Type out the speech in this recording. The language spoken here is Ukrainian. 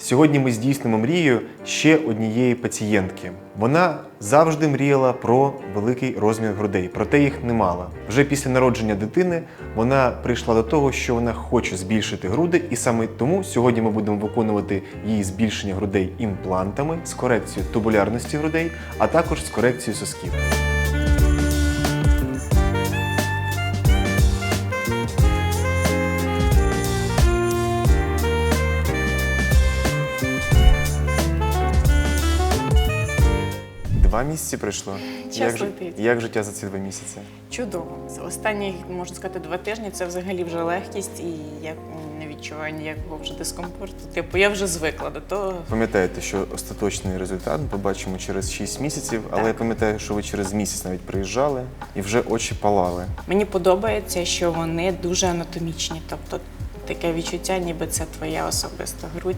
Сьогодні ми здійснимо мрію ще однієї пацієнтки. Вона завжди мріяла про великий розмір грудей, проте їх не мала. Вже після народження дитини вона прийшла до того, що вона хоче збільшити груди, і саме тому сьогодні ми будемо виконувати її збільшення грудей імплантами з корекцією тубулярності грудей, а також з корекцією сосків. Два місяці пройшло. Час як, летить. як життя за ці два місяці? Чудово. Останні, можна сказати, два тижні це взагалі вже легкість, і я не відчуваю ніякого вже дискомфорту. Типу, я вже звикла до того. Пам'ятаєте, що остаточний результат ми побачимо через 6 місяців, але Так. я пам'ятаю, що ви через місяць навіть приїжджали і вже очі палали. Мені подобається, що вони дуже анатомічні, тобто таке відчуття, ніби це твоя особиста грудь.